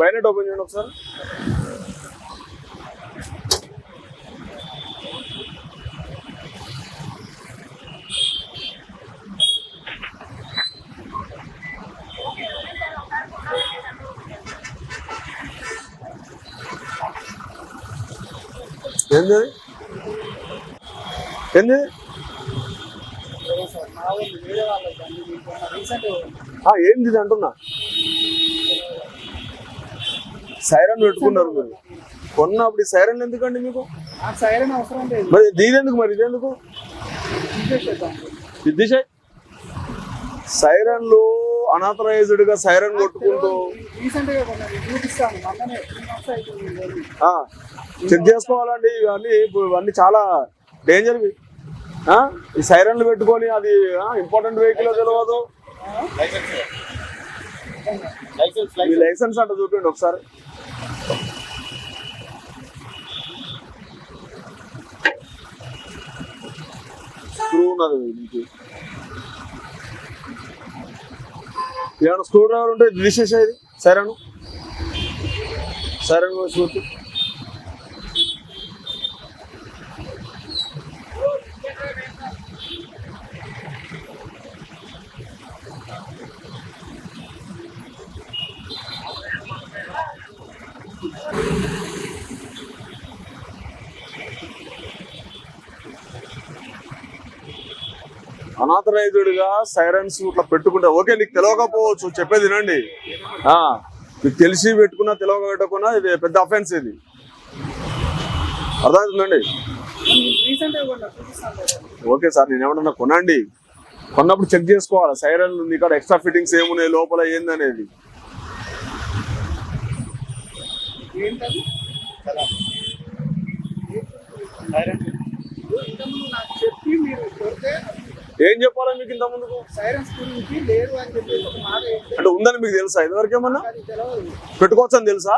Bayonet open చేయండి ఒకసారి. ఏంది? ఏంది? ఏంది అంటున్నా? సైరన్ పెట్టుకున్నారు మీరు. కొన్నప్పుడు ఈ సైరన్ ఎందుకండి మీకు? సైరన్ అవసరం లేదు. మరి దీనెందుకు మరి? ఇదెందుకు? తీసేసేద్దాం ఇది సైరన్లు అనాథరైజ్డ్గా సైరన్ కొట్టుకుంటూ చెక్ చేసుకోవాలండి ఇవన్నీ ఇప్పుడు ఇవన్నీ చాలా డేంజర్ ఈ సైరన్లు పెట్టుకొని అది ఇంపార్టెంట్ వెహికల్ తెలియదు లైసెన్స్ అంటే చూపించండి ఒకసారి. స్క్రూ ఉన్నది మీకు ఏమైనా స్క్రూ డ్రైవర్ ఉంటే ఇది. తీసేసేది సరేను? సైరన్ చూపి అనాథరైజుడిగా సైరన్స్ ఇట్లా పెట్టుకుంటా. ఓకే నీకు తెలియకపోవచ్చు చెప్పేది వినండి. మీకు తెలిసి పెట్టుకున్నా తెలియక పెట్టుకున్నా ఇది పెద్ద అఫెన్స్ ఇది. అర్థమవుతుందండి? ఓకే సార్ నేను ఏమన్నా కొనండి? కొన్నప్పుడు చెక్ చేసుకోవాలి సైరన్ ఉంది ఇక్కడ ఎక్స్ట్రా ఫిట్టింగ్స్ ఏమున్నాయి లోపల ఏందనేది చెప్పి మీరు ఏం చెప్పాలా మీకు ఇంత ముందుకు ఏంటి? అంటే ఉందని మీకు తెలుసా? ఇదివరకు ఏమన్నా? పెట్టుకోవచ్చు అని తెలుసా?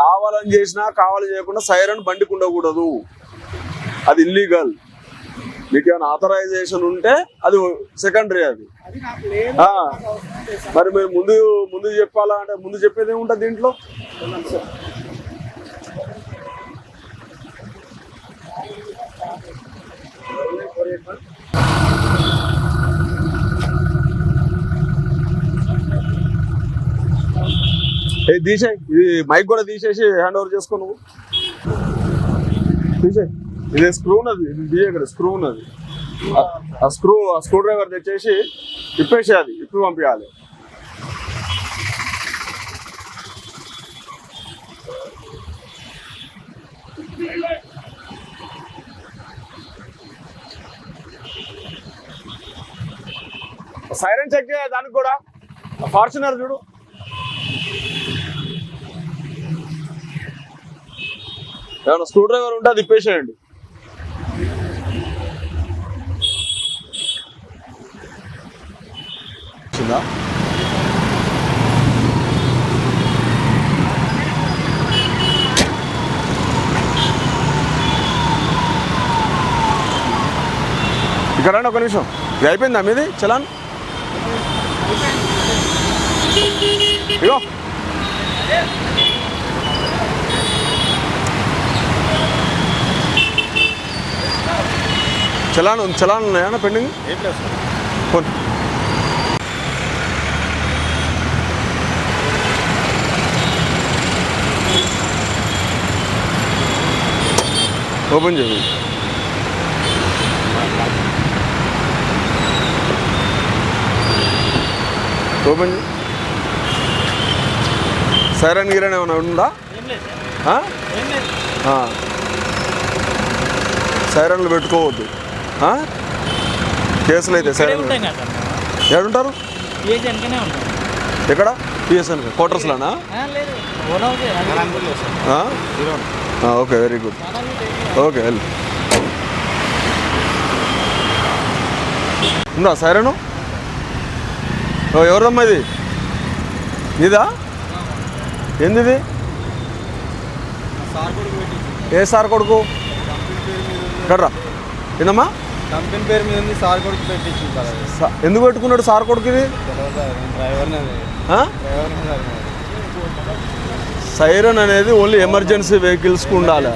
కావాలని చేసినా కావాలని చేయకుండా సైరన్ బండికి ఉండకూడదు. అది ఇల్లీగల్ మీకు ఏమైనా ఆథరైజేషన్ ఉంటే అది సెకండరీ అది. మరి మీరు ముందు ముందు చెప్పాలా అంటే ముందు చెప్పేది ఏముంటుంది దీంట్లో కొన్నాను సార్. ఏ తీసే ఇది మైక్ కూడా తీసేసి హ్యాండ్ ఓవర్ చేసుకో నువ్వు. తీసే ఇది స్క్రూ ఉన్నది. ఇది తీయ ఇక్కడ స్క్రూ ఉన్నది. ఆ- స్క్రూ ఆ స్క్రూ డ్రైవర్ తెచ్చేసి ఇప్పేసి అది ఇప్పి పంపించాలి సైరన్ చెక్ చేయాలి దానికి కూడా. ఫార్చునర్ చూడు. ఏమైనా స్క్రూ డ్రైవర్ ఉంటే అది ఇప్పేసేయండి. వచ్చిందా? ఇక్కడ ఒక నిమిషం. ఇది అయిపోయిందా మీది? చలాన్? ఇగో చలాన్ ఉంది చలాన్ ఉన్నాయా పెండింగ్ ఫోన్ ఓపెన్ చేయండి ఓపెన్ చేయి సైరన్ గిరన్ ఏమైనా ఉందా. సైరన్లు పెట్టుకోవద్దు? కేసులు అయితే సైరన్ ఉంటాం ఎక్కడ? PSN క్వార్టర్స్లోనా? Okay very good. Okay వెళ్ళు. ఉందా సైరను? ఓ ఎవరిదమ్మా ఇది? ఇదా ఏంది ఏ సార్ కొడుకు? ఇక్కడ రా ఏందమ్మా? కంపెనీ పేరు మీద ఉంది సార్ కొడుకు పెట్టించింది ఎందుకు పెట్టుకున్నాడు సార్ కొడుకు ఇది. సైరన్ అనేది ఓన్లీ ఎమర్జెన్సీ వెహికల్స్కి ఉండాలి.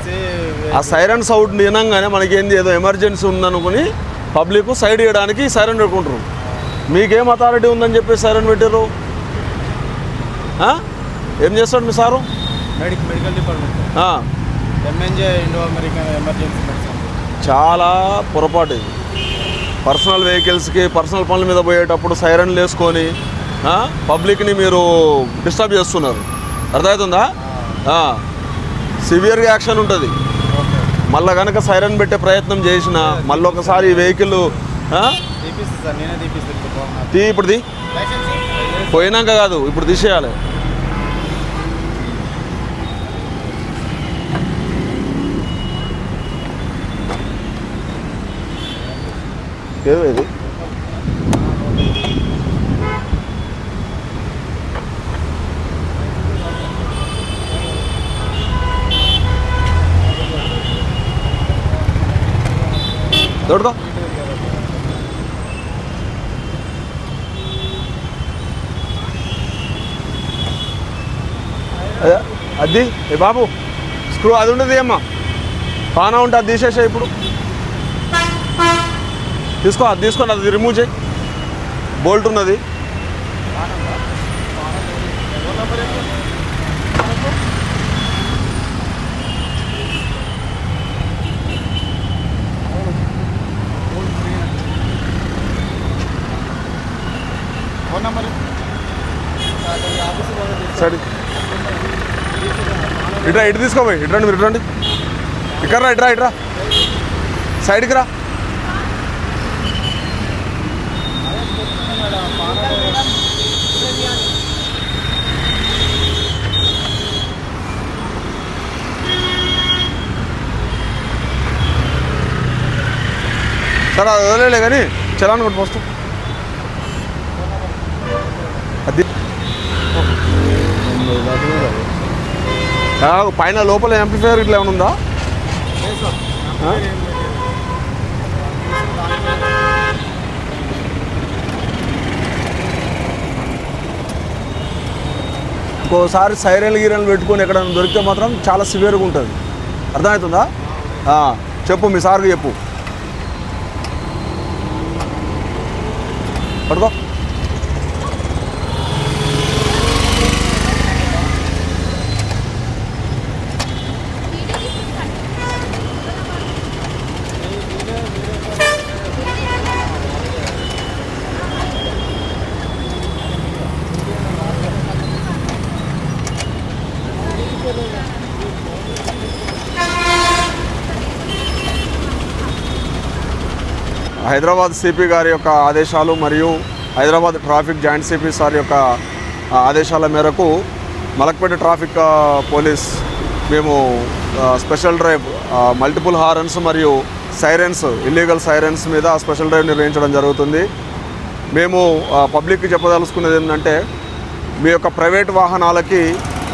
ఆ సైరన్ సౌండ్ వినంగానే మనకేంది ఏదో ఎమర్జెన్సీ ఉందనుకుని పబ్లిక్ సైడ్ ఇవ్వడానికి సైరన్ పెట్టుకుంటారు. మీకేం అథారిటీ ఉందని చెప్పి సైరన్ పెట్టారు? ఏం చేస్తాడు మీ సారు? Medical department. ఆ, MNJ Indo American emergency medicine చాలా పొరపాటు ఇది. పర్సనల్ వెహికల్స్కి పర్సనల్ పనుల మీద పోయేటప్పుడు సైరన్లు వేసుకొని పబ్లిక్ని మీరు డిస్టర్బ్ చేస్తున్నారు. అర్థమవుతుందా? సివియర్గా యాక్షన్ ఉంటుంది. మళ్ళా కనుక సైరన్ పెట్టే ప్రయత్నం చేసిన మళ్ళీ ఒకసారి ఈ వెహికల్ తీ ఇప్పుడు తీ. పోయినాక కాదు ఇప్పుడు తీసేయాలి. ఏదో ఇది. దొడకో. అదే, అది ఏ బాబు స్క్రూ అది ఉండదు అమ్మా. పానా ఉంటుంది తీసేసా ఇప్పుడు. తీసుకో అది తీసుకొని అది రిమూవ్ చేయి. బోల్ట్ ఉన్నది. సరే. ఇట్రా ఇటు తీసుకోపోయి ఇట్రండి మీరు ఇట్రండి ఇక్కడ రా ఇట్రా ఇట్రా సైడ్కి రా. సరే అది వదిలేలే కానీ చలాన్ కొట్టు ఫస్ట్ అది పైన లోపల యాంప్లిఫైయర్ ఇట్లా ఏమైనా ఉందా? ఇంకోసారి సైరన్ గీరన్లు పెట్టుకొని ఎక్కడైనా దొరికితే మాత్రం చాలా సివియర్గా ఉంటుంది. అర్థమవుతుందా? చెప్పు మీ సార్కి చెప్పు. पढ़ दो హైదరాబాద్ సిపి గారి యొక్క ఆదేశాలు మరియు Hyderabad traffic joint CP sir యొక్క ఆదేశాల మేరకు మలక్పేట ట్రాఫిక్ పోలీస్ మేము స్పెషల్ డ్రైవ్ మల్టిపుల్ హారన్స్ మరియు సైరన్స్ ఇల్లీగల్ సైరన్స్ మీద స్పెషల్ డ్రైవ్ నిర్వహించడం జరుగుతుంది. మేము పబ్లిక్కి చెప్పదలుచుకున్నది ఏంటంటే మీ యొక్క ప్రైవేట్ వాహనాలకి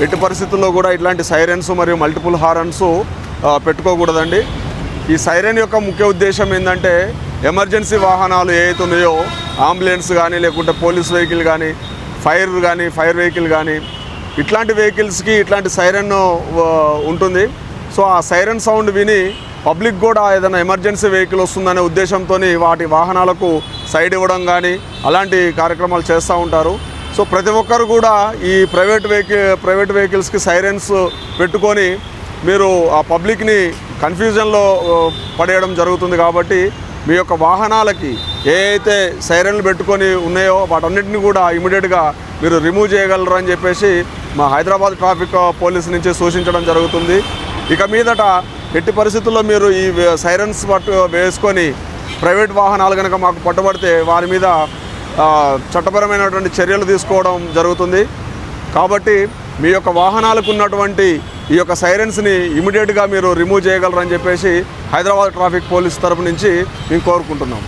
ఎట్టి పరిస్థితుల్లో కూడా ఇట్లాంటి సైరన్స్ మరియు మల్టిపుల్ హారన్స్ పెట్టుకోకూడదండి. ఈ సైరన్ యొక్క ముఖ్య ఉద్దేశం ఏంటంటే ఎమర్జెన్సీ వాహనాలు ఏవైతే ఉన్నాయో అంబులెన్స్ కానీ లేకుంటే పోలీస్ వెహికల్ కానీ ఫైర్ కానీ ఫైర్ వెహికల్ కానీ ఇట్లాంటి వెహికల్స్కి ఇట్లాంటి సైరన్ ఉంటుంది. సో ఆ సైరన్ సౌండ్ విని పబ్లిక్ కూడా ఏదైనా ఎమర్జెన్సీ వెహికల్ వస్తుందనే ఉద్దేశంతో వాటి వాహనాలకు సైడ్ ఇవ్వడం కానీ అలాంటి కార్యక్రమాలు చేస్తూ ఉంటారు. సో ప్రతి ఒక్కరు కూడా ఈ ప్రైవేట్ వెహికల్ ప్రైవేట్ వెహికల్స్కి సైరన్స్ పెట్టుకొని మీరు ఆ పబ్లిక్ని కన్ఫ్యూజన్లో పడేయడం జరుగుతుంది కాబట్టి మీ యొక్క వాహనాలకి ఏ అయితే సైరన్లు పెట్టుకొని ఉన్నాయో వాటన్నిటిని కూడా ఇమీడియట్గా మీరు రిమూవ్ చేయగలరు అని చెప్పేసి మా హైదరాబాద్ ట్రాఫిక్ పోలీస్ నుంచి సూచించడం జరుగుతుంది. ఇక మీదట ఎట్టి పరిస్థితుల్లో మీరు ఈ సైరన్స్ పట్టు వేసుకొని ప్రైవేట్ వాహనాలు కనుక మాకు పట్టుబడితే వారి మీద చట్టపరమైనటువంటి చర్యలు తీసుకోవడం జరుగుతుంది. కాబట్టి మీ యొక్క వాహనాలకు ఉన్నటువంటి ఈ యొక్క సైరన్స్ని ఇమీడియట్గా మీరు రిమూవ్ చేయగలరని చెప్పేసి హైదరాబాద్ ట్రాఫిక్ పోలీస్ తరపు నుంచి మేము కోరుకుంటున్నాం.